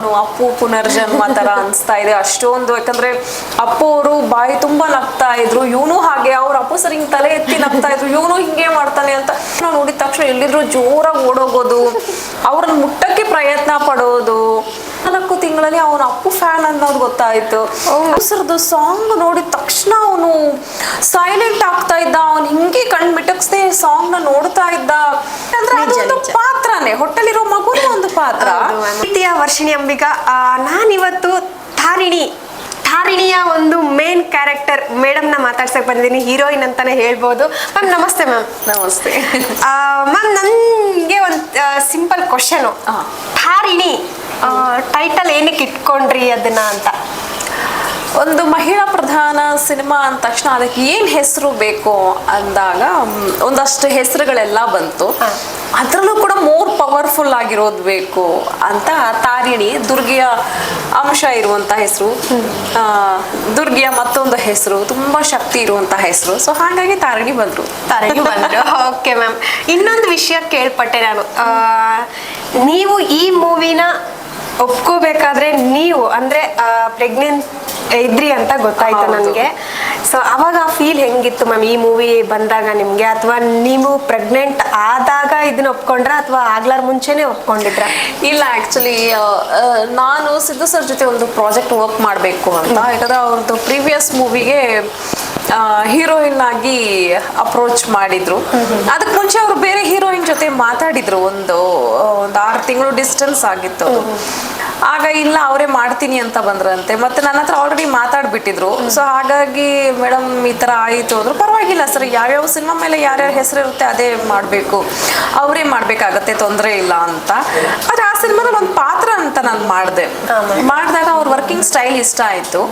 ಅಪ್ಪು ಪುನರ್ಜನ್ಮ ತರ ಅನ್ಸ್ತಾ ಇದೆ. ಅಷ್ಟೊಂದು ಯಾಕಂದ್ರೆ ಅಪ್ಪು ಅವರು ಬಾಯಿ ತುಂಬಾ ನಗ್ತಾ ಇದ್ರು. ಇವನು ಹಾಗೆ, ಅವ್ರ ಅಪ್ಪು ಸರ್ ಹಿಂಗ್ ತಲೆ ಎತ್ತಿ ನಗ್ತಾ ಇದ್ರು. ಇವನು ಹಿಂಗೆ ಮಾಡ್ತಾನೆ ಅಂತ ನಾವು ನೋಡಿದ ತಕ್ಷಣ ಎಲ್ಲಿದ್ರು ಜೋರಾಗಿ ಓಡೋಗೋದು, ಅವ್ರನ್ನ ಮುಟ್ಟಕ್ಕೆ ಪ್ರಯತ್ನ ಪಡೋದು ನಾಲ್ಕು ತಿಂಗಳಲ್ಲಿ ಅವನ ಅಪ್ಪು ಫ್ಯಾನ್ ಅನ್ನೋದು ಗೊತ್ತಾಯ್ತು. ಸರ್ದು ಸಾಂಗ್ ನೋಡಿದ ತಕ್ಷಣ ಅವನು ಸೈಲೆಂಟ್ ಆಗ್ತಾ ಇದ್ದ. ಅವನು ಹಿಂಗೆ ಕಣ್ ಮಿಟಕ್ಸ್ದೆ ಸಾಂಗ್ನ ನೋಡ್ತಾ ಇದ್ದ. ಅಂದ್ರೆ. ಪಾತ್ರನೇ. ಹೊಟ್ಟೆಲಿರೋ ಮಗುನೇ ಒಂದು ಪಾತ್ರ. ಪ್ರೀತಿಯ ವರ್ಷಿಣಿ ಅಂಬಿಕಾ ನಾನಿವತ್ತು ತಾರಿಣಿ ತಾರಿಣಿಯ ಒಂದು ಮೇನ್ ಕ್ಯಾರೆಕ್ಟರ್ ಮೇಡಮ್ನ ಮಾತಾಡ್ಸಕ್ ಬಂದಿದ್ದೀನಿ. ಹೀರೋಯಿನ್ ಅಂತಾನೆ ಹೇಳ್ಬೋದು. ಮ್ಯಾಮ್ ನಮಸ್ತೆ ಮ್ಯಾಮ್ ನಮಸ್ತೆ. ಮ್ಯಾಮ್ ನನಗೆ ಒಂದು ಸಿಂಪಲ್ ಕ್ವಶನು. ತಾರಿಣಿ ಟೈಟಲ್ ಏನಕ್ಕೆ ಇಟ್ಕೊಂಡ್ರಿ ಅದನ್ನ ಅಂತ? ಒಂದು ಮಹಿಳಾ ಪ್ರಧಾನ ಸಿನಿಮಾ ಅಂದ ತಕ್ಷಣ ಅದಕ್ಕೆ ಏನು ಹೆಸರು ಬೇಕು ಅಂದಾಗ ಒಂದಷ್ಟು ಹೆಸರುಗಳೆಲ್ಲ ಬಂತು. ಅದರಲ್ಲೂ ಕೂಡ ಮೋರ್ ಪವರ್ಫುಲ್ ಆಗಿರೋದು ಬೇಕು ಅಂತ ತಾರಿಣಿ ದುರ್ಗಿಯ ಅಂಶ ಇರುವಂಥ ಹೆಸರು. ದುರ್ಗಿಯ ಮತ್ತೊಂದು ಹೆಸರು ತುಂಬಾ ಶಕ್ತಿ ಇರುವಂಥ ಹೆಸರು. ಸೊ ಹಾಗಾಗಿ ತಾರಿಣಿ ಬಂದರು. ತಾರಿಣಿ ಬಂದರು. ಓಕೆ ಮ್ಯಾಮ್ ಇನ್ನೊಂದು ವಿಷಯ ಕೇಳ್ಪಟ್ಟೆ ನಾನು. ನೀವು ಈ ಮೂವಿನ ಒಪ್ಕೋಬೇಕಾದ್ರೆ ನೀವು ಅಂದ್ರೆ ಪ್ರೆಗ್ನೆಂಟ್ ಇದ್ರಿ ಅಂತ ಗೊತ್ತಾಯ್ತು. ನನಗೆ. ಸೊ ಅವಾಗ ಆ ಫೀಲ್ ಹೆಂಗಿತ್ತು ಮ್ಯಾಮ್ ಈ ಮೂವಿ ಬಂದಾಗ ನಿಮ್ಗೆ? ಅಥವಾ ನೀವು ಪ್ರೆಗ್ನೆಂಟ್ ಆದಾಗ ಇದನ್ನ ಒಪ್ಕೊಂಡ್ರ? ಅಥವಾ ಆಗ್ಲಾರ ಮುಂಚೆನೆ ಒಪ್ಕೊಂಡಿದ್ರ? ಇಲ್ಲ ಆಕ್ಚುಲಿ ನಾನು ಸಿದ್ದು ಸರ್ ಜೊತೆ ಒಂದು ಪ್ರಾಜೆಕ್ಟ್ ವರ್ಕ್ ಮಾಡಬೇಕು ಅಂತ. ಯಾಕಂದ್ರೆ ಅವ್ರದ್ದು ಪ್ರೀವಿಯಸ್ ಮೂವಿಗೆ ಹೀರೋಯಿನ್ ಆಗಿ ಅಪ್ರೋಚ್ ಮಾಡಿದ್ರು. ಅದಕ್ಕೆ ಮುಂಚೆ ಅವರು ಬೇರೆ ಹೀರೋಯಿನ್ ಜೊತೆ ಮಾತಾಡಿದ್ರು. ಒಂದು ಒಂದು ಆರು ತಿಂಗಳು ಡಿಸ್ಟೆನ್ಸ್ ಆಗಿತ್ತು. ಆಗ ಇಲ್ಲ ಅವರೇ ಮಾಡ್ತೀನಿ ಅಂತ ಬಂದ್ರಂತೆ. ಮತ್ತೆ ನನ್ನ ಹತ್ರ ಆಲ್ರೆಡಿ ಮಾತಾಡ್ಬಿಟ್ಟಿದ್ರು. ಸೊ ಹಾಗಾಗಿ ಮೇಡಮ್ ಈ ತರ ಆಯಿತು ಅಂದ್ರು ಪರವಾಗಿಲ್ಲ ಸರ್ ಯಾವ್ಯಾವ ಸಿನಿಮಾ ಮೇಲೆ ಯಾರ್ಯಾರ ಹೆಸರು ಇರುತ್ತೆ ಅದೇ ಮಾಡಬೇಕು. ಅವರೇ ಮಾಡ್ಬೇಕಾಗತ್ತೆ ತೊಂದರೆ ಇಲ್ಲ ಅಂತ. ಆದ್ರೆ ಆ ಸಿನಿಮಾದಲ್ಲಿ ಒಂದು ಪಾತ್ರ ಅಂತ ನಾನು ಮಾಡಿದೆ. ಮಾಡಿದಾಗ ಅವ್ರ ವರ್ಕಿಂಗ್ ಸ್ಟೈಲ್ ಇಷ್ಟ ಆಯಿತು.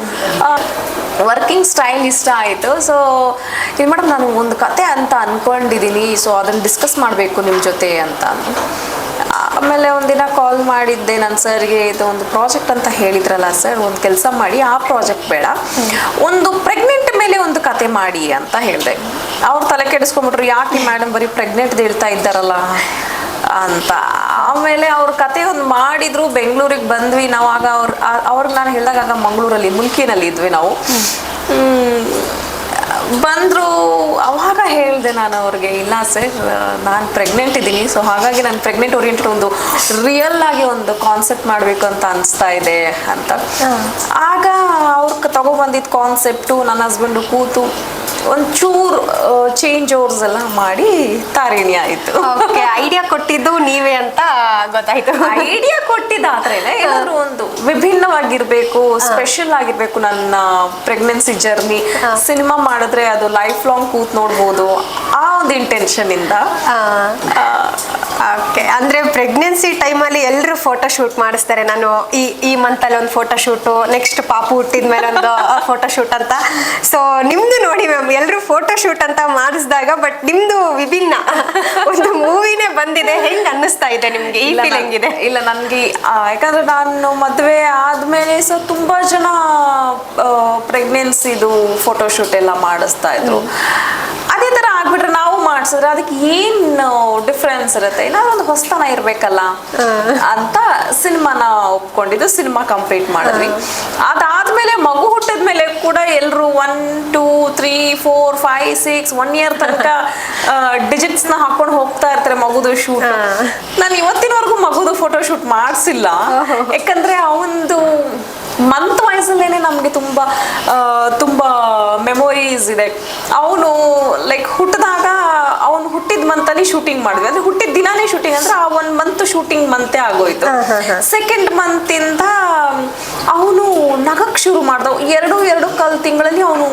ವರ್ಕಿಂಗ್ ಸ್ಟೈಲ್ ಇಷ್ಟ ಆಯಿತು. ಸೊ ಇದು ಮೇಡಮ್ ನಾನು ಒಂದು ಕತೆ ಅಂತ ಅನ್ಕೊಂಡಿದ್ದೀನಿ ಸೊ ಅದನ್ನು ಡಿಸ್ಕಸ್ ಮಾಡಬೇಕು ನಿಮ್ಮ ಜೊತೆ ಅಂತ. ಆಮೇಲೆ ಒಂದಿನ ಕಾಲ್ ಮಾಡಿದ್ದೆ ನನ್ನ ಸರ್ಗೆ ಇದು ಒಂದು ಪ್ರಾಜೆಕ್ಟ್ ಅಂತ ಹೇಳಿದ್ರಲ್ಲ ಸರ್ ಒಂದು ಕೆಲಸ ಮಾಡಿ, ಆ ಪ್ರಾಜೆಕ್ಟ್ ಬೇಡ. ಒಂದು ಪ್ರೆಗ್ನೆಂಟ್ ಮೇಲೆ ಒಂದು ಕತೆ ಮಾಡಿ ಅಂತ ಹೇಳಿದೆ. ಅವ್ರು ತಲೆ ಕೆಡಿಸ್ಕೊಂಡ್ಬಿಟ್ರು, ಯಾಕೆ ಮೇಡಮ್ ಬರೀ ಪ್ರೆಗ್ನೆಂಟ್ ಹೇಳ್ತಾ ಇದ್ದಾರಲ್ಲ? ಅಂತ. ಆಮೇಲೆ ಅವ್ರ ಕತೆ ಒಂದು ಮಾಡಿದ್ರು, ಬೆಂಗಳೂರಿಗೆ ಬಂದ್ವಿ. ನಾವು ಆಗ ಅವ್ರ ಅವ್ರಿಗೆ ನಾನು ಹೇಳಿದಾಗ ಮಂಗಳೂರಲ್ಲಿ, ಮುಲ್ಕಿನಲ್ಲಿ ಇದ್ವಿ ನಾವು. ಬಂದ್ರು ಅವಾಗ ಹೇಳಿದೆ ನಾನು ಅವ್ರಿಗೆ ಇಲ್ಲ ಸರ್ ನಾನು ಪ್ರೆಗ್ನೆಂಟ್ ಇದ್ದೀನಿ ಸೊ ಹಾಗಾಗಿ ನಾನು ಪ್ರೆಗ್ನೆಂಟ್ ಓರಿಯೆಂಟೆಡ್ ಒಂದು ರಿಯಲ್ ಆಗಿ ಒಂದು ಕಾನ್ಸೆಪ್ಟ್ ಮಾಡಬೇಕು ಅಂತ ಅನಿಸ್ತಾ ಇದೆ ಅಂತ. ಆಗ ಅವ್ರಿಗೆ ತಗೊಬಂದಿದ್ದ ಕಾನ್ಸೆಪ್ಟು ನನ್ನ ಹಸ್ಬೆಂಡು ಕೂತು ಒಂಚೂರು ಚೇಂಜ್ ಓವರ್ಸ್ ಎಲ್ಲ ಮಾಡಿ ತಾರಿಣಿ ಆಯಿತು. ಓಕೆ ಐಡಿಯಾ ಕೊಟ್ಟಿದ್ದು ನೀವೇ ಅಂತ ಗೊತ್ತಾಯ್ತು. ಐಡಿಯಾ ಕೊಟ್ಟಿದ್ದಾದ್ರೇನೆ ಏನಾದ್ರು ಒಂದು ವಿಭಿನ್ನವಾಗಿರ್ಬೇಕು ಸ್ಪೆಷಲ್ ಆಗಿರ್ಬೇಕು ನನ್ನ ಪ್ರೆಗ್ನೆನ್ಸಿ ಜರ್ನಿ ಸಿನಿಮಾ ಮಾಡಿದ್ರೆ ಅದು ಲೈಫ್ ಲಾಂಗ್ ಕೂತ್ ನೋಡ್ಬೋದು ಆ ಒಂದು ಇಂಟೆನ್ಷನ್ ಇಂದ. ಓಕೆ ಅಂದ್ರೆ ಪ್ರೆಗ್ನೆನ್ಸಿ ಟೈಮಲ್ಲಿ ಎಲ್ಲರೂ ಫೋಟೋ ಶೂಟ್ ಮಾಡಿಸ್ತಾರೆ. ನಾನು ಈ ಈ ಮಂತಲ್ಲಿ ಒಂದು ಫೋಟೋ ಶೂಟು ನೆಕ್ಸ್ಟ್ ಪಾಪು ಹುಟ್ಟಿದ ಮೇಲೆ ಒಂದು ಫೋಟೋ ಶೂಟ್ ಅಂತ. ಸೊ ನಿಮ್ದು ನೋಡಿ ಮ್ಯಾಮ್ ಎಲ್ಲರೂ ಫೋಟೋ ಶೂಟ್ ಅಂತ ಮಾಡಿಸಿದಾಗ ಬಟ್ ನಿಮ್ದು ವಿಭಿನ್ನ. ಒಂದು ಮೂವಿನೇ ಬಂದಿದೆ. ಹೆಂಗ್ ಅನ್ನಿಸ್ತಾ ಇದೆ ನಿಮ್ಗೆ? ಈ ಹೆಂಗಿದೆ ಇಲ್ಲ ನನ್ಗೆ ಯಾಕಂದ್ರೆ ನಾನು ಮದುವೆ ಆದ್ಮೇಲೆ ಸೊ ತುಂಬಾ ಜನ ಪ್ರೆಗ್ನೆನ್ಸಿದು ಫೋಟೋಶೂಟ್ ಎಲ್ಲ ಮಾಡಿಸ್ತಾ ಇದ್ರು. ಅದೇ ತರ ಆಗ್ಬಿಟ್ರೆ ನಾವು ಮಾಡಿಸಿದ್ರೆ ಅದಕ್ಕೆ ಏನು ಡಿಫ್ರೆನ್ಸ್ ಇರುತ್ತೆ? ಏನಾದ್ರು ಒಂದು ಹೊಸತನ ಇರ್ಬೇಕಲ್ಲ? ಅಂತ ಸಿನಿಮಾನ ಒಪ್ಕೊಂಡಿದ್ದು ಸಿನಿಮಾ ಕಂಪ್ಲೀಟ್ ಮಾಡಿದ್ವಿ. ಅದಾದ್ಮೇಲೆ ಮಗು ಹುಟ್ಟಿದ್ಮೇಲೆ ಕೂಡ ಎಲ್ರು one two three four five six one year ತನಕ ಡಿಜಿಟ್ಸ್ನ ಹಾಕೊಂಡು ಹೋಗ್ತಾ ಇರ್ತಾರೆ ಮಗುದು ಶೂಟ್ ನಾನು ಇವತ್ತಿನವರೆಗೂ ಮಗುದು ಫೋಟೋ ಶೂಟ್ ಮಾಡಿಸಿಲ್ಲ. ಯಾಕಂದ್ರೆ ಅವಂದು ಮಂತ್ ವಯಸ್ಸಲ್ಲೇನೆ ನಮಗೆ ತುಂಬ ತುಂಬ ಮೆಮೊರೀಸ್ ಇದೆ. ಅವನು ಲೈಕ್ ಹುಟ್ಟಿದಾಗ ಅವನು ಹುಟ್ಟಿದ ಮಂತಲ್ಲಿ ಶೂಟಿಂಗ್ ಮಾಡಿದ್ವಿ. ಅಂದ್ರೆ ಹುಟ್ಟಿದ ದಿನಾನೇ ಶೂಟಿಂಗ್ ಅಂದ್ರೆ ಆ ಒಂದು ಮಂತ್ ಶೂಟಿಂಗ್ ಮಂತೆ ಆಗೋಯ್ತು. ಸೆಕೆಂಡ್ ಮಂತ್ ಇಂದ ಅವನು ನಗಕ್ ಶುರು ಮಾಡ್ದ ಎರಡು ಎರಡು ಕಲ್ ತಿಂಗಳಲ್ಲಿ ಅವನು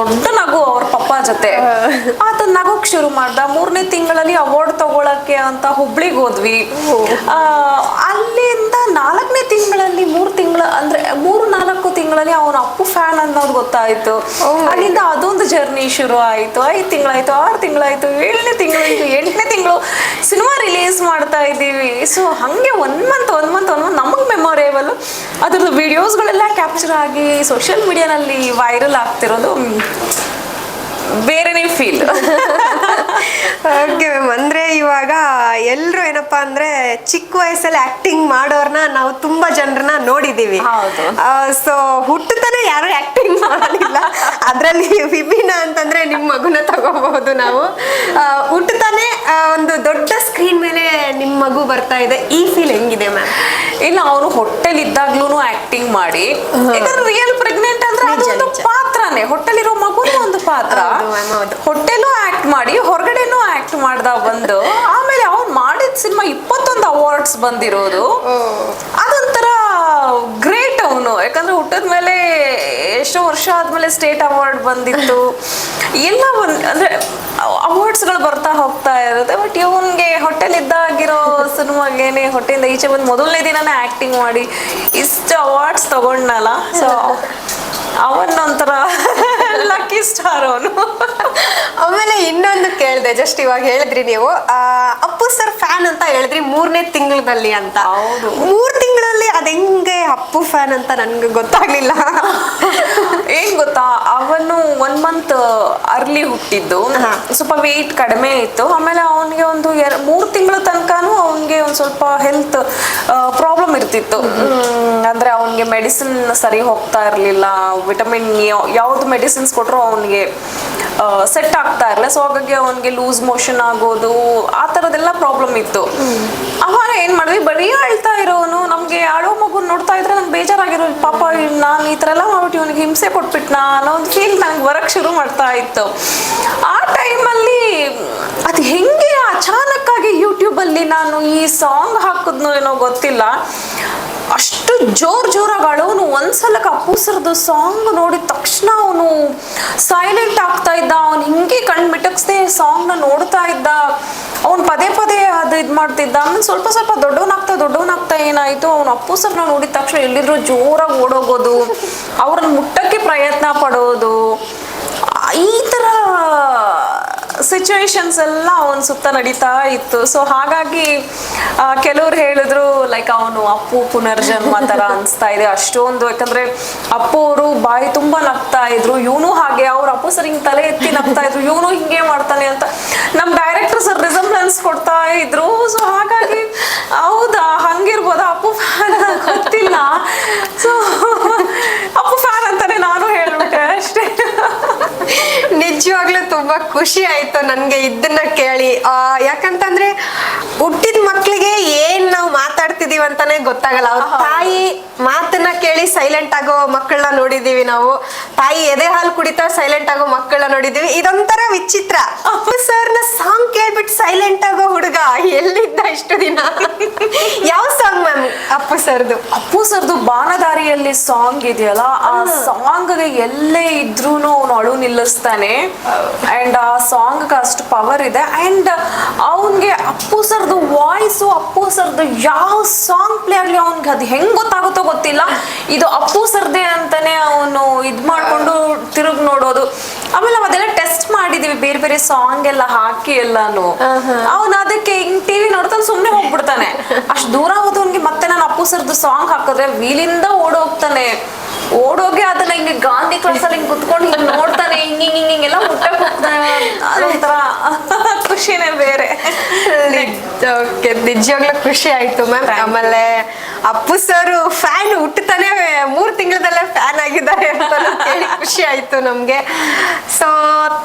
ದೊಡ್ಡ ನಗು ಅವ್ರ ಜೊತೆ. ಆತ ನಗೋಕ್ ಶುರು ಮಾಡ್ದ. ಮೂರನೇ ತಿಂಗಳಲ್ಲಿ ಅವಾರ್ಡ್ ತಗೊಳಕ್ಕೆ ಅಂತ ಹುಬ್ಳಿಗೆ ಹೋದ್ವಿ. ಅಲ್ಲಿಂದ ನಾಲ್ಕನೇ ತಿಂಗಳಲ್ಲಿ ಮೂರು ತಿಂಗಳ ಅಂದ್ರೆ ಮೂರು ನಾಲ್ಕು ತಿಂಗಳಲ್ಲಿ ಅವನ ಅಪ್ಪು ಫ್ಯಾನ್ ಅನ್ನೋದು ಗೊತ್ತಾಯ್ತು. ಅಲ್ಲಿಂದ ಅದೊಂದು ಜರ್ನಿ ಶುರು ಆಯ್ತು. ಐದು ತಿಂಗಳಾಯ್ತು ಆರು ತಿಂಗಳಾಯ್ತು ಏಳನೇ ತಿಂಗಳಾಯ್ತು ಎಂಟನೇ ತಿಂಗಳು ಸಿನಿಮಾ ರಿಲೀಸ್ ಮಾಡ್ತಾ ಇದ್ದೀವಿ. ಸೊ ಹಂಗೆ one month one month one month ನಮಗೆ ಮೆಮೊರೇಬಲ್ ಅದ್ರದ್ದು ವಿಡಿಯೋಸ್ಗಳೆಲ್ಲ ಕ್ಯಾಪ್ಚರ್ ಆಗಿ ಸೋಷಿಯಲ್ ಮೀಡಿಯಾನಲ್ಲಿ ವೈರಲ್ ಆಗ್ತಿರೋದು. ಬೇರೆನೇ ಫೀಲ್ ಓಕೆ ಮ್ಯಾಮ್ ಅಂದರೆ ಇವಾಗ ಎಲ್ಲರೂ ಏನಪ್ಪಾ ಅಂದ್ರೆ ಚಿಕ್ಕ ವಯಸ್ಸಲ್ಲಿ ಆಕ್ಟಿಂಗ್ ಮಾಡೋರ್ನ ನಾವು ತುಂಬಾ ಜನರನ್ನ ನೋಡಿದೀವಿ. ಸೊ ಹುಟ್ಟುತ್ತಾನೆ ಯಾರು ಆಕ್ಟಿಂಗ್ ಮಾಡಲಿಲ್ಲ. ಅದರಲ್ಲಿ ವಿಭಿನ್ನ ಅಂತಂದ್ರೆ ನಿಮ್ಮ ಮಗುನ ತಗೋಬಹುದು ನಾವು. ಹುಟ್ಟುತ್ತಾನೆ ಒಂದು ದೊಡ್ಡ ಸ್ಕ್ರೀನ್ ಮೇಲೆ ನಿಮ್ಮ ಮಗು ಬರ್ತಾ ಇದೆ. ಈ ಫೀಲ್ ಹೆಂಗಿದೆ ಮ್ಯಾಮ್ ಇಲ್ಲ ಅವರು ಹೊಟ್ಟೆಲ್ ಇದ್ದಾಗ್ಲೂ ಆಕ್ಟಿಂಗ್ ಮಾಡಿ ರಿಯಲ್ ಪ್ರೆಗ್ನೆಂಟ್ ಅಂದ್ರೆ ಪಾತ್ರನೇ. ಹೊಟ್ಟೆಲಿರೋ ಪಾತ್ರ ಹೊಟ್ಟೆಲು ಆಕ್ಟ್ ಮಾಡಿ ಹೊರಗಡೆನೂ ಆಕ್ಟ್ ಮಾಡ್ದ ಬಂದು ಆಮೇಲೆ ಅವ್ರು ಮಾಡಿದ ಸಿನಿಮಾ ಇಪ್ಪತ್ತೊಂದು ಅವಾರ್ಡ್ಸ್ ಬಂದಿರೋದು. ಅದೊಂಥರ ಗ್ರೇಟ್ ಅವನು. ಯಾಕಂದ್ರೆ ಹುಟ್ಟದ ಮೇಲೆ ಎಷ್ಟೋ ವರ್ಷ ಆದ್ಮೇಲೆ ಸ್ಟೇಟ್ ಅವಾರ್ಡ್ ಬಂದಿತ್ತು. ಎಲ್ಲ ಬಂದ್ ಅಂದ್ರೆ ಅವಾರ್ಡ್ಸ್ಗಳು ಬರ್ತಾ ಹೋಗ್ತಾ ಇರುತ್ತೆ ಬಟ್ ಇವನ್ಗೆ ಹೊಟ್ಟೆಲಿದ್ದಾಗಿರೋ ಸಿನಿಮಾಗೇನೆ ಹೊಟ್ಟೆಯಿಂದ ಈಚೆ ಬಂದು ಮೊದಲನೇ ದಿನನೇ ಆಕ್ಟಿಂಗ್ ಮಾಡಿ ಇಷ್ಟು ಅವಾರ್ಡ್ಸ್ ತಗೊಂಡ್ನಲ್ಲ. ಸೊ ಅವನ್ನೊಂಥರ ಸ್ಟಾರ್ ಅವನು ಆಮೇಲೆ ಇನ್ನೊಂದು ಕೇಳಿದೆ ಜಸ್ಟ್ ಇವಾಗ ಹೇಳಿದ್ರಿ ನೀವು. ಅಪ್ಪು ಸರ್ ಫ್ಯಾನ್ ಅಂತ ಹೇಳಿದ್ರಿ ಮೂರನೇ ತಿಂಗಳಲ್ಲಿ ಅಂತ. ಹೌದು. ಮೂರ್ ತಿಂಗಳಲ್ಲಿ ಅದ್ ಹೆಂಗೆ ಅಪ್ಪು ಫ್ಯಾನ್ ಅಂತ ನನ್ಗೆ ಗೊತ್ತಾಗ್ಲಿಲ್ಲ. ಏನ್ ಗೊತ್ತಾ ಅವನು ಒನ್ ಮಂತ್ ಅರ್ಲಿ ಹುಟ್ಟಿದ್ದು. ಸ್ವಲ್ಪ ವೆಯ್ಟ್ ಕಡಿಮೆ ಇತ್ತು. ಆಮೇಲೆ ಅವನಿಗೆ ಒಂದು ಎರ ಮೂರು ತಿಂಗಳ ತನಕನೂ ಅವನಿಗೆ ಒಂದು ಸ್ವಲ್ಪ ಹೆಲ್ತ್ ಪ್ರಾಬ್ಲಮ್ ಇರ್ತಿತ್ತು. ಅಂದ್ರೆ ಅವನಿಗೆ ಮೆಡಿಸಿನ್ ಸರಿ ಹೋಗ್ತಾ ಇರಲಿಲ್ಲ. ವಿಟಮಿನ್ ಯಾವ್ದು ಮೆಡಿಸಿನ್ಸ್ ಕೊಟ್ಟರು ಅವನಿಗೆ ಸೆಟ್ ಆಗ್ತಾ ಇರಲಿಲ್ಲ. ಸೊ ಹಾಗಾಗಿ ಅವನಿಗೆ ಲೂಸ್ ಮೋಷನ್ ಆಗೋದು, ಆ ಥರದ್ದೆಲ್ಲ ಪ್ರಾಬ್ಲಮ್ ಇತ್ತು. ಅವಾಗ ಏನು ಮಾಡಿದ್ವಿ? ಬರೀ ಅಳ್ತಾ ಇರೋನು. ನಮಗೆ ಆಳೋ ಮಗು ನೋಡ್ತಾ ಇದ್ರೆ ನಂಗೆ ಬೇಜಾರಾಗಿರೋ, ಪಾಪ ನಾನು ಈ ಥರ ಎಲ್ಲ ಮಾಡ್ಬಿಟ್ಟು ಇವನಿಗೆ ಹಿಂಸೆ ಕೊಟ್ಬಿಟ್ನಾ ಅನ್ನೋ ಒಂದು ಫೀಲ್ ನಂಗೆ ಬರಕ್ ಶುರು ಮಾಡ್ತಾ ಇತ್ತು. ಆ ಟೈಮಲ್ಲಿ ಅದು ಹೆಂಗೆ ಅಚಾನಕ್ಕಾಗಿ ಯೂಟ್ಯೂಬಲ್ಲಿ ನಾನು ಈ ಸಾಂಗ್ ಹಾಕಿದ್ನೋ ಏನೋ ಗೊತ್ತಿಲ್ಲ. ಅಷ್ಟು ಜೋರ್ ಜೋರಾಗಿ ಅಳೋನು. ಒಂದ್ಸಲಕ್ಕೆ ಅಪ್ಪು ಸರ್ದು ಸಾಂಗ್ ನೋಡಿದ ತಕ್ಷಣ ಅವನು ಸೈಲೆಂಟ್ ಆಗ್ತಾ ಇದ್ದ. ಅವನು ಹಿಂಗೆ ಕಣ್ ಮಿಟಕ್ಸ್ದೆ ಸಾಂಗ್ನ ನೋಡ್ತಾ ಇದ್ದ. ಅವನು ಪದೇ ಪದೇ ಅದು ಇದು ಮಾಡ್ತಿದ್ದ. ಆಮೇಲೆ ಸ್ವಲ್ಪ ಸ್ವಲ್ಪ ದೊಡ್ಡವನಾಗ್ತಾ ದೊಡ್ಡವನಾಗ್ತಾ ಏನಾಯ್ತು? ಅವನು ಅಪ್ಪು ಸರ್ನ ನೋಡಿದ ತಕ್ಷಣ ಎಲ್ಲಿದ್ರು ಜೋರಾಗಿ ಓಡೋಗೋದು. ಅವ್ರನ್ನ ಮುಟ್ಟಕ್ಕೆ ಪ್ರಯತ್ನ ಪಡೋದು. ಸಿಚುವೇಶನ್ಸ್ ಎಲ್ಲ ಅವನ ಸುತ್ತ ನಡೀತಾ ಇತ್ತು. ಸೊ ಹಾಗಾಗಿ ಕೆಲವ್ರು ಹೇಳಿದ್ರು ಲೈಕ್ ಅವನು ಅಪ್ಪು ಪುನರ್ಜನ್ಮ ಥರ ಅನಿಸ್ತಾ ಇದೆ ಅಷ್ಟೊಂದು. ಯಾಕಂದ್ರೆ, ಅಪ್ಪು ಅವರು ಬಾಯಿ ತುಂಬ ನಗ್ತಾ ಇದ್ರು. ಇವನು ಹಾಗೆ, ಅವ್ರ ಅಪ್ಪು ಸರ್ ಹಿಂಗೆ ತಲೆ ಎತ್ತಿ ನಗ್ತಾ ಇದ್ರು. ಇವನು ಹಿಂಗೆ ಮಾಡ್ತಾನೆ ಅಂತ ನಮ್ಮ ಡೈರೆಕ್ಟರ್ ಸರ್ ರಿಸಂಬ್ಲೆನ್ಸ್ ಕೊಡ್ತಾ ಇದ್ರು. ಸೊ ಹಾಗಾಗಿ, ಹೌದಾ? ಹಂಗಿರ್ಬೋದಾ? ಅಪ್ಪು ಗೊತ್ತಿಲ್ಲ ಸೊ ಅಪ್ಪು ಫ್ಯಾನ್ ಅಂತಾನೆ ನಾನು ಹೇಳ್ಬಿಟ್ಟೆ ಅಷ್ಟೇ ನಿಜವಾಗ್ಲೂ ತುಂಬಾ ಖುಷಿ ಆಯ್ತು ನನ್ಗೆ ಇದನ್ನ ಕೇಳಿ. ಆ, ಯಾಕಂತಂದ್ರೆ ಹುಟ್ಟಿದ ಮಕ್ಳಿಗೆ ಏನ್ ನಾವು ಮಾತಾಡ್ತಿದೀವಿ ಅಂತಾನೆ ಗೊತ್ತಾಗಲ್ಲ. ಅವ್ರ ತಾಯಿ ಮಾತನ್ನ ಕೇಳಿ ಸೈಲೆಂಟ್ ಆಗೋ ಮಕ್ಕಳನ್ನ ನೋಡಿದೀವಿ ನಾವು. ತಾಯಿ ಎದೆ ಹಾಲು ಕುಡಿತಾ ಸೈಲೆಂಟ್ ಆಗೋ ಮಕ್ಕಳನ್ನ ನೋಡಿದೀವಿ. ಇದೊಂಥರ ವಿಚಿತ್ರ. ಅಪ್ಪು ಸರ್ನ ಸಾಂಗ್ ಕೇಳ್ಬಿಟ್ಟು ಸೈಲೆಂಟ್ ಆಗೋ ಹುಡುಗ ಎಲ್ಲಿದ್ದ ಇಷ್ಟು ದಿನ? ಯಾವ ಸಾಂಗ್ ಮ್ಯಾಮ್ ಅಪ್ಪು ಸರ್ದು. ಅಪ್ಪು ಸರ್ದು ಬಾಣದಾರಿಯಲ್ಲಿ ಸಾಂಗ್ ಇದೆಯಲ್ಲ? ಆ ಸಾಂಗ್ಗೆ ಎಲ್ಲೇ ಇದ್ರೂ ಅವನು ಅಳು ನಿಲ್ಲಿಸ್ತಾನೆ. ಅಂಡ್ ಆ ಸಾಂಗ್ ಅಷ್ಟು ಪವರ್ ಇದೆ. ಅಂಡ್ ಅವನ್ಗೆ ಅಪ್ಪು ಸರ್ದು ವಾಯ್ಸು ಅಪ್ಪು ಸರ್ದು ಯಾವ ಸಾಂಗ್ ಪ್ಲೇ ಆಗಲಿ ಅವ್ನಿಗೆ ಅದು ಹೆಂಗೆ ಗೊತ್ತಾಗುತ್ತೋ ಗೊತ್ತಿಲ್ಲ. ಇದು ಅಪ್ಪು ಸರ್ದೆ ಅಂತಾನೆ ಅವನು ಇದು ಮಾಡಿಕೊಂಡು ತಿರುಗ್ ನೋಡೋದು. ಆಮೇಲೆ ಅದೆಲ್ಲ ಟೆಸ್ಟ್ ಮಾಡಿದೀವಿ. ಬೇರೆ ಬೇರೆ ಸಾಂಗ್ ಎಲ್ಲ ಹಾಕಿ ಎಲ್ಲಾನು. ಅವನು ಅದಕ್ಕೆ ಹಿಂಗ್ ಟಿವಿ ನೋಡ್ತಾನೆ ಸುಮ್ಮನೆ ಹೋಗ್ಬಿಡ್ತಾನೆ. ಅಷ್ಟು ದೂರ ಹೋದವನಿಗೆ ಮತ್ತೆ ನಾನು ಅಪ್ಪು ಸರ್ದು ಸಾಂಗ್ ಹಾಕಿದ್ರೆ ವೀಲಿಂದ ಓಡೋಗ್ತಾನೆ. ಓಡೋಗಿ ಅದನ್ನ ಹಿಂಗೆ ಗಾಂಧಿ ಕ್ಲಾಸ್ ಅಲ್ಲಿ ಹಿಂಗ್ ಕುತ್ಕೊಂಡು ಹಿಂಗ್ ನೋಡ್ತಾನೆ ಹಿಂಗ್ ಹಿಂಗ್ ಹಿಂಗ್ ಹಿಂಗೆಲ್ಲ ಮುಟ್ಟೆ ಅದೊಂಥರ ಖುಷಿನೇ ಬೇರೆ. ಓಕೆ ನಿಜವಾಗ್ಲೂ ಖುಷಿ ಆಯ್ತು ಮ್ಯಾಮ್. ಆಮೇಲೆ ಅಪ್ಪು ಸರ್ ಫ್ಯಾನ್ ಹುಟ್ಟತಾನೆ ಮೂರ್ ತಿಂಗಳದಲ್ಲೇ ಫ್ಯಾನ್ ಆಗಿದ್ದಾರೆ ಅಂತ ಖುಷಿ ಆಯ್ತು ನಮ್ಗೆ. ಸೊ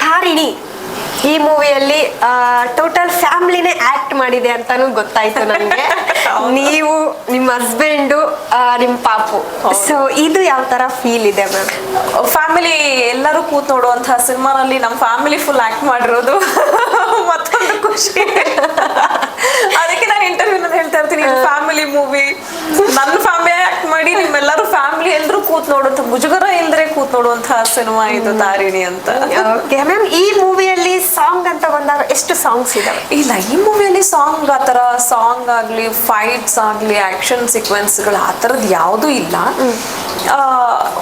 ತಾರಿಣಿ ಈ ಮೂವಿಯಲ್ಲಿ ಟೋಟಲ್ ಫ್ಯಾಮಿಲಿನೇ ಆಕ್ಟ್ ಮಾಡಿದೆ ಅಂತಾನು ಗೊತ್ತಾಯ್ತು ನನಗೆ. ನೀವು ನಿಮ್ಮ ಹಸ್ಬೆಂಡು ನಿಮ್ಮ ಪಾಪು. ಸೊ ಇದು ಯಾವ ತರ ಫೀಲ್ ಇದೆ ಮ್ಯಾಮ್ ಫ್ಯಾಮಿಲಿ ಎಲ್ಲರೂ ಕೂತ್ ನೋಡುವಂತಹ ಸಿನಿಮಾನಲ್ಲಿ ನಮ್ಮ ಫ್ಯಾಮಿಲಿ ಫುಲ್ ಆಕ್ಟ್ ಮಾಡಿರೋದು. ಮತ್ತೊಂದು ಖುಷಿ. ಅದಕ್ಕೆ ನಾನು ಇಂಟರ್ವ್ಯೂನಲ್ಲಿ ಹೇಳ್ತಾ ಇರ್ತೀನಿ ಫ್ಯಾಮಿಲಿ ಮೂವಿ ನನ್ನ ಫ್ಯಾಮಿಲಿ ಆಕ್ಟ್ ಮಾಡಿ ನಿಮ್ಮೆಲ್ಲರೂ ಫ್ಯಾಮಿಲಿ ಎಲ್ಲರೂ ಕೂತ್ ನೋಡುವಂತ ಮುಜುಗರ ನೋಡುವಂತಹ ಸಿನಿಮಾ ಇದು ತಾರಿಣಿ ಅಂತ. ಓಕೆ ಮ್ಯಾಮ್ ಈ ಮೂವಿಯಲ್ಲಿ ಸಾಂಗ್ ಅಂತ ಬಂದಾಗ ಎಷ್ಟು ಸಾಂಗ್ಸ್ ಇದಾವೆ? ಇಲ್ಲ ಈ ಮೂವಿಯಲ್ಲಿ ಸಾಂಗ್ ಆ ಥರ ಸಾಂಗ್ ಆಗಲಿ ಫೈಟ್ಸ್ ಆಗಲಿ ಆ್ಯಕ್ಷನ್ ಸೀಕ್ವೆನ್ಸ್ಗಳು ಆ ಥರದ್ದು ಯಾವುದೂ ಇಲ್ಲ.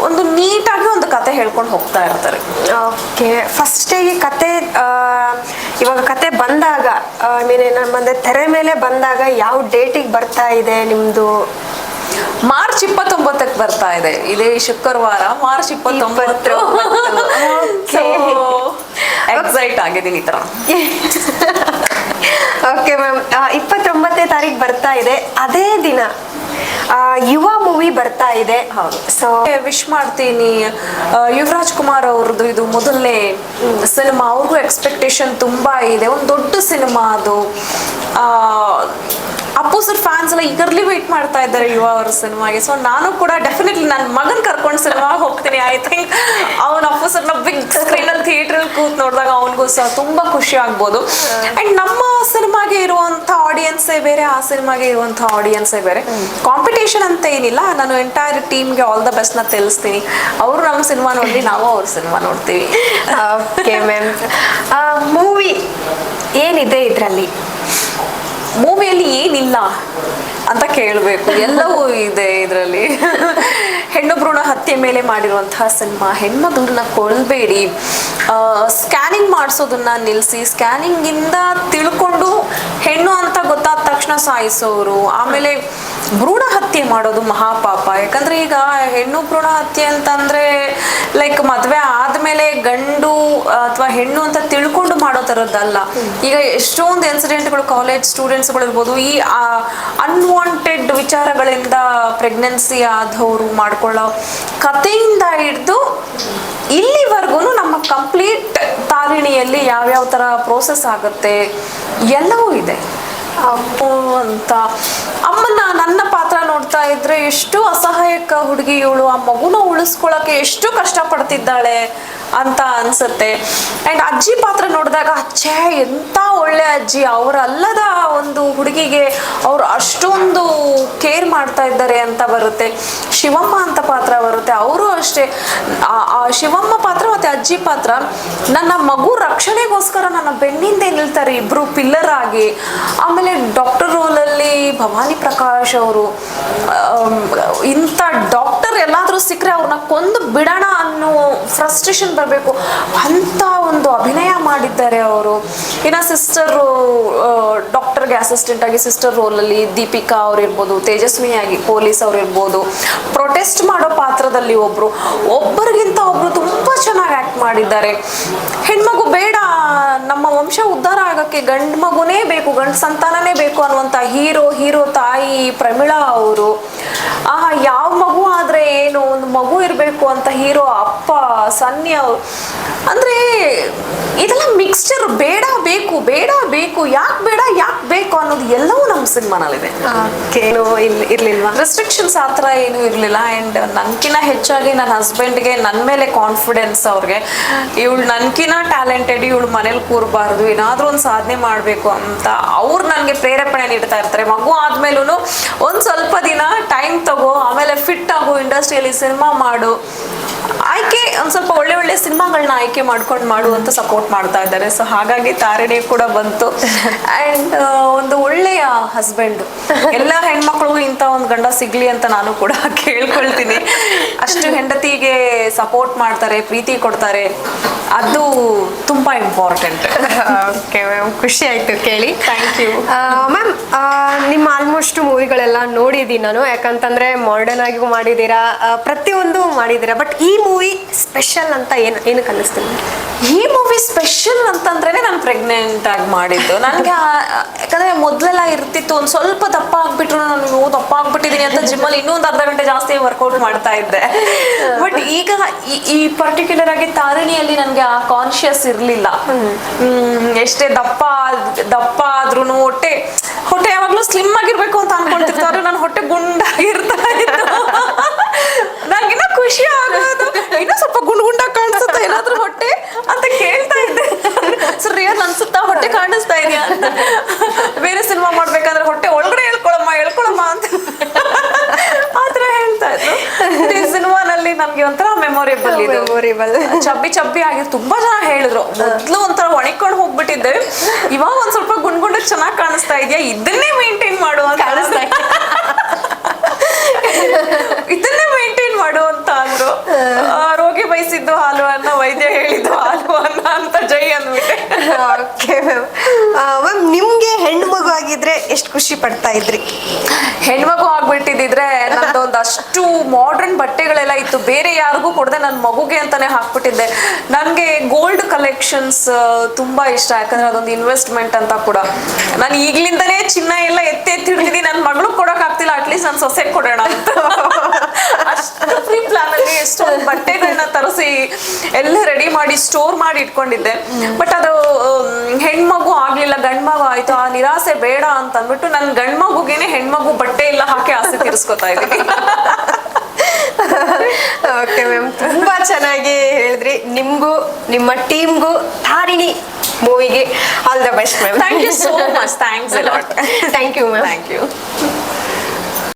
ಒಂದು ನೀಟಾಗಿ ಒಂದು ಕತೆ ಹೇಳ್ಕೊಂಡು ಹೋಗ್ತಾ ಇರ್ತಾರೆ. ಓಕೆ ಈ ಕತೆ ಇವಾಗ ಕತೆ ಬಂದಾಗ ಐ ಮೀನ್ ಏನಂದ್ರೆ ತೆರೆ ಮೇಲೆ ಬಂದಾಗ ಯಾವ ಡೇಟಿಗೆ ಬರ್ತಾ ಇದೆ ನಿಮ್ದು ಮಾರ್ಚ್ ಇಪ್ಪತ್ತೊಂಬತ್ತಕ್ಕೆ ಬರ್ತಾ ಇದೆ. ಇದೇ ಶುಕ್ರವಾರ ಮಾರ್ಚ್ ಇಪ್ಪತ್ತೊಂಬತ್ತು. ಎಕ್ಸೈಟ್ ಆಗಿದ್ದೀನಿ ಈ ತರ ಓಕೆ ಮ್ಯಾಮ್ ಇಪ್ಪತ್ತೊಂಬತ್ತನೇ ತಾರೀಕು ಬರ್ತಾ ಇದೆ. ಅದೇ ದಿನ ಯುವ ಮೂವಿ ಬರ್ತಾ ಇದೆ. ಹೌದು. ಸೊ ವಿಶ್ ಮಾಡ್ತೀನಿ. ಯುವರಾಜ್ ಕುಮಾರ್ ಅವ್ರದ್ದು ಇದು ಮೊದಲನೇ ಸಿನಿಮಾ. ಅವ್ರಿಗೂ ಎಕ್ಸ್ಪೆಕ್ಟೇಷನ್ ತುಂಬಾ ಇದೆ. ಒಂದು ದೊಡ್ಡ ಸಿನಿಮಾ ಅದು. ಆ, ಅಪ್ಪು ಫ್ಯಾನ್ಸ್ ಎಲ್ಲ ಈಗರ್ಲಿ ವೇಟ್ ಮಾಡ್ತಾ ಇದ್ದಾರೆ ಯುವ ಅವ್ರ ಸಿನಿಮಾಗೆ ಸೊ ನಾನು ಕೂಡ ಡೆಫಿನೆಟ್ಲಿ ನನ್ನ ಮಗನ್ ಕರ್ಕೊಂಡು ಸಿನಿಮಾ ಹೋಗ್ತೀನಿ. ಐ ಥಿಂಕ್ ಅವನ ಅಪ್ಪು ಬಿಗ್ ಸ್ಕ್ರೀನ್ ಅಲ್ಲಿ ಥಿಯೇಟರ್ ಕೂತ್ ನೋಡಿದಾಗ ಅವನಿಗೂ ಸಹ ತುಂಬಾ ಖುಷಿ ಆಗ್ಬೋದು. ಅಂಡ್ ನಮ್ಮ ಸಿನಿಮಾಗೆ ಇರುವಂತ ಆಡಿಯನ್ಸೇ ಬೇರೆ, ಆ ಸಿನಿಮಾಗೆ ಇರುವಂತ ಆಡಿಯನ್ಸೇ ಬೇರೆ. ಕಾಂಪಿಟೇಷನ್ ಅಂತ ಏನಿಲ್ಲ. ನಾನು ಎಂಟೈರ್ ಟೀಮ್ಗೆ ಆಲ್ ದ ಬೆಸ್ಟ್ನ ತಿಳಿಸ್ತೀನಿ. ಅವರು ನಮ್ಮ ಸಿನಿಮಾ ನೋಡಿ, ನಾವು ಅವ್ರ ಸಿನಿಮಾ ನೋಡ್ತೀವಿ. ಮೂವಿ ಏನಿದೆ ಇದರಲ್ಲಿ? ಮೂವಿಯಲ್ಲಿ ಏನಿಲ್ಲ ಅಂತ ಕೇಳಬೇಕು. ಎಲ್ಲವೂ ಇದೆ ಇದರಲ್ಲಿ. ಹೆಣ್ಣು ಭ್ರೂಣ ಹತ್ಯೆ ಮೇಲೆ ಮಾಡಿರುವಂತಹ ಸಿನಿಮಾ. ಹೆಣ್ಮಗಳನ್ನ ಕೊಲ್ಬೇಡಿ. ಸ್ಕ್ಯಾನಿಂಗ್ ಮಾಡಿಸೋದನ್ನ ನಿಲ್ಲಿಸಿ ಸ್ಕ್ಯಾನಿಂಗಿಂದ ತಿಳ್ಕೊಂಡು ಹೆಣ್ಣು ಅಂತ ಗೊತ್ತಾದ ತಕ್ಷಣ ಸಾಯಿಸೋರು. ಆಮೇಲೆ ಭ್ರೂಣ ಹತ್ಯೆ ಮಾಡೋದು ಮಹಾಪಾಪ. ಯಾಕಂದ್ರೆ ಈಗ ಹೆಣ್ಣು ಭ್ರೂಣ ಹತ್ಯೆ ಅಂತಂದ್ರೆ ಲೈಕ್ ಮದ್ವೆ ಆದ್ಮೇಲೆ ಗಂಡು ಅಥವಾ ಹೆಣ್ಣು ಅಂತ ತಿಳ್ಕೊಂಡು ಮಾಡೋ ತರದ್ದಲ್ಲ ಈಗ ಎಷ್ಟೊಂದು ಇನ್ಸಿಡೆಂಟ್ಗಳು ಕಾಲೇಜ್ ಸ್ಟೂಡೆಂಟ್ಸ್ಗಳು ಇರ್ಬೋದು, ಈ ಅನ್ವಾಂಟೆಡ್ ವಿಚಾರಗಳಿಂದ ಪ್ರೆಗ್ನೆನ್ಸಿ ಆದವರು ಮಾಡ್ಕೊಳ್ಳೋ ಕಥೆಯಿಂದ ಹಿಡಿದು ಇಲ್ಲಿವರೆಗೂ ನಮ್ಮ ಕಂಪ್ಲೀಟ್ ತಾರಿಣಿಯಲ್ಲಿ ಯಾವ್ಯಾವ ಥರ ಪ್ರೋಸೆಸ್ ಆಗುತ್ತೆ, ಎಲ್ಲವೂ ಇದೆ. ಅಪ್ಪು ಅಂತ. ಅಮ್ಮನ ನನ್ನ ಪಾತ್ರ ನೋಡ್ತಾ ಇದ್ರೆ ಎಷ್ಟು ಅಸಹಾಯಕ ಹುಡುಗಿ ಇವಳು ಆ ಮಗುನ ಉಳಿಸ್ಕೊಳಕ್ಕೆ ಎಷ್ಟು ಕಷ್ಟಪಡ್ತಿದ್ದಾಳೆ. ಅಂತ ಅನ್ಸುತ್ತೆ. ಅಂಡ್ ಅಜ್ಜಿ ಪಾತ್ರ ನೋಡಿದಾಗ, ಛೇ, ಎಂತ ಒಳ್ಳೆ ಅಜ್ಜಿ. ಅವರಲ್ಲದ ಒಂದು ಹುಡುಗಿಗೆ ಅವ್ರು ಅಷ್ಟೊಂದು ಕೇರ್ ಮಾಡ್ತಾ ಇದ್ದಾರೆ ಅಂತ ಬರುತ್ತೆ. ಶಿವಮ್ಮ ಅಂತ ಪಾತ್ರ ಬರುತ್ತೆ. ಅವರು ಅಷ್ಟೇ. ಆ ಶಿವಮ್ಮ ಪಾತ್ರ ಮತ್ತೆ ಅಜ್ಜಿ ಪಾತ್ರ, ನನ್ನ ಮಗು ರಕ್ಷಣೆಗೋಸ್ಕರ ನನ್ನ ಬೆನ್ನಿಂದೆ ನಿಲ್ತಾರೆ ಇಬ್ಬರು ಪಿಲ್ಲರ್ ಆಗಿ. ಆಮೇಲೆ ಡಾಕ್ಟರ್ ರೋಲಲ್ಲಿ ಭವಾನಿ ಪ್ರಕಾಶ್ ಅವರು ಇಂಥ ಡಾಕ್ಟರ್ ಎಲ್ಲಾದರೂ ಸಿಕ್ಕರೆ ಅವ್ರನ್ನ ಕೊಂದು ಬಿಡೋಣ ಅನ್ನೋ ಫ್ರಸ್ಟ್ರೇಷನ್ ಬರಬೇಕು ಅಂತ ಒಂದು ಅಭಿನಯ ಮಾಡಿದ್ದಾರೆ ಅವರು. ಇನ್ನು ಸಿಸ್ಟರು ಡಾಕ್ಟರ್ಗೆ ಅಸಿಸ್ಟೆಂಟ್ ಆಗಿ ಸಿಸ್ಟರ್ ರೋಲಲ್ಲಿ ದೀಪಿಕಾ ಅವ್ರಿರ್ಬೋದು ತೇಜಸ್ವಿ ತೇಜಸ್ವಿನಿಯಾಗಿ ಪೊಲೀಸ್ ಅವ್ರಿರ್ಬೋದು ಪ್ರೊಟೆಸ್ಟ್ ಮಾಡೋ ಪಾತ್ರದಲ್ಲಿ ಒಬ್ರು. ಒಬ್ಬರಿಗಿಂತ ಒಬ್ರು ತುಂಬಾ ಚೆನ್ನಾಗಿ ಆಕ್ಟ್ ಮಾಡಿದ್ದಾರೆ. ಹೆಣ್ಮಗು ಬೇಡ, ನಮ್ಮ ವಂಶ ಉದ್ಧಾರ ಆಗಕ್ಕೆ ಗಂಡು ಮಗುನೇ ಬೇಕು, ಗಂಡು ಸಂತಾನನೇ ಬೇಕು ಅನ್ನುವಂತ ಹೀರೋ ಹೀರೋ ತಾಯಿ ಪ್ರಮಿಳಾ ಅವರು. ಆ ಯಾವ ಮಗು ಏನು ಒಂದು ಮಗು ಇರಬೇಕು ಅಂತ ಹೀರೋ ಅಪ್ಪ ಸನ್ನಿ ಅಂದ್ರೆ ಇದೆಲ್ಲ ಮಿಕ್ಸ್ಚರ್ ಬೇಡ ಬೇಕು ಬೇಡ ಬೇಕು ಯಾಕೆ ಬೇಡ ಯಾಕೆ ಬೇಕು ಅನ್ನೋದು ಎಲ್ಲವೂ ನಮ್ಮ ಸಿನಿಮಾನಲ್ಲಿದೆ ಏನು ಇರ್ಲಿಲ್ವಾ? ರೆಸ್ಟ್ರಿಕ್ಷನ್ಸ್ ಆ ಥರ ಏನೂ ಇರಲಿಲ್ಲ ಆ್ಯಂಡ್ ನನ್ಕಿನ ಹೆಚ್ಚಾಗಿ ನನ್ನ ಹಸ್ಬೆಂಡ್ಗೆ ನನ್ನ ಮೇಲೆ ಕಾನ್ಫಿಡೆನ್ಸ್ ಅವ್ರಿಗೆ. ಇವಳು ನನ್ಕಿನ ಟ್ಯಾಲೆಂಟೆಡ್ ಇವಳು ಮನೇಲಿ ಕೂರಬಾರ್ದು ಏನಾದರೂ ಒಂದು ಸಾಧನೆ ಮಾಡಬೇಕು ಅಂತ ಅವ್ರು ನನಗೆ ಪ್ರೇರೇಪಣೆ ನೀಡ್ತಾ ಇರ್ತಾರೆ. ಮಗು ಆದ್ಮೇಲೂ ಒಂದು ಸ್ವಲ್ಪ ದಿನ ಟೈಮ್ ತಗೋ ಆಮೇಲೆ ಫಿಟ್ ಆಗು ಇಂಡಸ್ಟ್ರಿಯಲ್ಲಿ ಸಿನಿಮಾ ಮಾಡು. ಆಯ್ಕೆ ಒಂದು ಸ್ವಲ್ಪ ಒಳ್ಳೆ ಸಿನಿಮಾಗಳನ್ನ ಆಯ್ಕೆ ಮಾಡ್ಕೊಂಡು ಮಾಡುವಂತ ಸಪೋರ್ಟ್ ಮಾಡ್ತಾ ಇದ್ದಾರೆ. ಸೊ ಹಾಗಾಗಿ ತಾರಿಣಿ ಕೂಡ ಬಂತು. ಅಂಡ್ ಒಂದು ಒಳ್ಳೆಯ ಹಸ್ಬೆಂಡ್ ಎಲ್ಲ ಹೆಣ್ಮಕ್ಳಿಗೂ ಇಂತ ಒಂದು ಗಂಡ ಸಿಗ್ಲಿ ಅಂತ ನಾನು ಕೂಡ ಕೇಳ್ಕೊಳ್ತೀನಿ. ಅಷ್ಟು ಹೆಂಡತಿಗೆ ಸಪೋರ್ಟ್ ಮಾಡ್ತಾರೆ, ಪ್ರೀತಿ ಕೊಡ್ತಾರೆ. ಅದು ತುಂಬಾ ಇಂಪಾರ್ಟೆಂಟ್ ಓಕೆ ಮ್ಯಾಮ್ ಖುಷಿ ಆಯ್ತು ಕೇಳಿ. ಥ್ಯಾಂಕ್ ಯು ಮ್ಯಾಮ್ ನಿಮ್ಮ ಆಲ್ಮೋಸ್ಟ್ ಮೂವಿಗಳೆಲ್ಲ ನೋಡಿದ್ದೀನಿ ನಾನು. ಯಾಕಂತಂದ್ರೆ ಮಾಡರ್ನ್ ಆಗಿಗೂ ಮಾಡಿದ್ದೀರಾ? ಪ್ರತಿಯೊಂದು ಮಾಡಿದ್ದೀರಾ? ಬಟ್ ಈ ಮೂವಿ ಸ್ಪೆಷಲ್ ಅಂತ ಏನು ಏನು ಅನ್ನಿಸ್ತೀನಿ ಈ ಮೂವಿ ಸ್ಪೆಷಲ್ ಅಂತಂದ್ರೆ ನಾನು ಪ್ರೆಗ್ನೆಂಟ್ ಆಗಿ ಮಾಡಿದ್ದು. ನನಗೆ ಯಾಕಂದ್ರೆ ಮೊದಲೆಲ್ಲ ಇರ್ತಿತ್ತು. ಒಂದು ಸ್ವಲ್ಪ ದಪ್ಪ ಆಗ್ಬಿಟ್ರು ನಾನು ದಪ್ಪ ಆಗ್ಬಿಟ್ಟಿದ್ದೀನಿ ಅಂತ ಜಿಮ್ಮಲ್ಲಿ ಇನ್ನೊಂದು ಅರ್ಧ ಗಂಟೆ ಜಾಸ್ತಿ ವರ್ಕೌಟ್ ಮಾಡ್ತಾ ಇದ್ದೆ. ಬಟ್ ಈಗ ಈ- ಈ ಪರ್ಟಿಕ್ಯುಲರ್ ಆಗಿ ತಾರಿಣಿಯಲ್ಲಿ ನನಗೆ ಆ ಕಾನ್ಶಿಯಸ್ ಇರಲಿಲ್ಲ. ಎಷ್ಟೇ ದಪ್ಪ ದಪ್ಪ ಆದ್ರೂ ಹೊಟ್ಟೆ ಹೊಟ್ಟೆ ಯಾವಾಗಲೂ ಸ್ಲಿಮ್ ಆಗಿರ್ಬೇಕು ಅಂತ ಅನ್ಕೊಂಡಿರ್ತಾರೆ. ನನ್ನ ಹೊಟ್ಟೆ ಗುಂಡಾಗಿರ್ತಾ ಇತ್ತು ನನಗಿನ್ನ ಖುಷಿ ಆಗೋದು ಇನ್ನೂ ಸ್ವಲ್ಪ ಗುಂಡ್ ಗುಂಡಾಗಿ ಕಾಣಿಸುತ್ತೆ ಏನಾದ್ರೂ ಹೊಟ್ಟೆ ಅಂತ ಕೇಳ್ತಾ ಇದ್ದೆ ಸೊ ರಿಯಲ್ ಅನ್ಸುತ್ತಾ ಹೊಟ್ಟೆ ಕಾಣಿಸ್ತಾ ಇದೆಯಾ ಅಂತ ಬೇರೆ ಸಿನಿಮಾ ಮಾಡ್ಬೇಕಾದ್ರೆ ಹೊಟ್ಟೆ ಒಳಗಡೆ ಹೇಳ್ಕೊಳಮ್ಮ ಹೇಳ್ಕೊಳಮ್ಮ ಅಂತ ಆ ಥರ ಹೇಳ್ತಾ ಇದ್ರು ಈ ಸಿನಿಮಾನಲ್ಲಿ ನನಗೆ ಒಂಥರ ಮೆಮೊರೇಬಲ್. ಚಬ್ಬಿ ಚಬ್ಬಿ ಆಗಿ ತುಂಬಾ ಜನ ಹೇಳಿದ್ರು. ಮೊದ್ಲು ಒಂಥರ ಒಣಕೊಂಡು ಹೋಗ್ಬಿಟ್ಟಿದ್ದೆ. ಇವಾಗ ಒಂದ್ ಸ್ವಲ್ಪ ಗುಂಡ್ ಗುಂಡ್ ಚೆನ್ನಾಗಿ ಕಾಣಿಸ್ತಾ ಇದೆಯಾ? ಇದನ್ನೇ ಮೇಂಟೈನ್ ಮಾಡು ಅಂತ ಕಾಣಿಸ್ತಾ ಇದನ್ನೇ ಮೇಂಟೈನ್ ಮಾಡು ಅಂತ ಅಂದ್ರು. ರೋಗಿ ಬಯಸಿದ್ದು ಹಾಲು ಅನ್ನ ವೈದ್ಯ ಹೇಳಿದ್ದು ಹಾಲು ಅನ್ನ ಅಂತ ಜೈ ಅಂದ್ಬಿಟ್ಟೆ. ಓಕೆ ಮ್ಯಾಮ್ ಮ್ಯಾಮ್ ನಿಮ್ಗೆ ಹೆಣ್ಮಗು ಮಗು ಆಗಿದ್ರೆ ಎಷ್ಟು ಖುಷಿ ಪಡ್ತಾ ಇದ್ರಿ? ಹೆಣ್ಮಗು ಆಗ್ಬಿಟ್ಟಿದ್ರೆ ಅಷ್ಟು ಮಾಡರ್ನ್ ಬಟ್ಟೆಗಳೆಲ್ಲ ಇತ್ತು. ಬೇರೆ ಯಾರಿಗೂ ಕೊಡದೆ ನನ್ನ ಮಗುಗೆ ಅಂತಾನೆ ಹಾಕ್ಬಿಟ್ಟಿದ್ದೆ. ನನಗೆ ಗೋಲ್ಡ್ ಕಲೆಕ್ಷನ್ಸ್ ತುಂಬಾ ಇಷ್ಟ. ಯಾಕಂದ್ರೆ ಅದೊಂದು ಇನ್ವೆಸ್ಟ್ಮೆಂಟ್ ಅಂತ ಕೂಡ. ನಾನು ಈಗ್ಲಿಂದನೇ ಚಿನ್ನ ಎಲ್ಲ ಎತ್ತಿ ಎತ್ತಿ ಹಿಡಿದಿದ್ದೀನಿ. ನನ್ನ ಮಗಳು ಕೊಡಕ್ ಆಗ್ತಿಲ್ಲ. ಅಟ್ಲೀಸ್ಟ್ ನನ್ನ ಸೊಸೆ ಕೊಡೋಣ ಅಂತ ಅಷ್ಟು ಫ್ರೀ ಪ್ಲಾನ್ ಅಲ್ಲಿ ಎಷ್ಟೊಂದು ಬಟ್ಟೆಗಳನ್ನ ತರಿಸಿ ಎಲ್ಲ ರೆಡಿ ಮಾಡಿ ಸ್ಟೋರ್ ಮಾಡಿ ಇಟ್ಕೊಂಡಿದ್ದೆ. ಬಟ್ ಅದು ಹೆಣ್ಮಗು ಆಗ್ಲಿಲ್ಲ ಗಂಡ್ಮಗು ಆಯ್ತು ಆ ನಿರಾಸೆ ಬೇಡ ಅಂತ ಅಂದ್ಬಿಟ್ಟು ನನ್ನ ಗಂಡ್ಮಗುಗೇನೆ ಹೆಣ್ಮಗು ಬಟ್ಟೆ ಎಲ್ಲ ಹಾಕಿ ಆಸೆ ತೀರಿಸ್ಕೊತಾ ಇದ್ದೀನಿ. ಓಕೆ ಮ್ಯಾಮ್ ತುಂಬಾ ಚೆನ್ನಾಗಿ ಹೇಳಿದ್ರಿ. ನಿಮ್ಗೂ ನಿಮ್ಮ ಟೀಮ್ಗೂ Tarini ಮೂವಿಗೆ all the best ma'am thank you so much thanks thank you ma'am thank you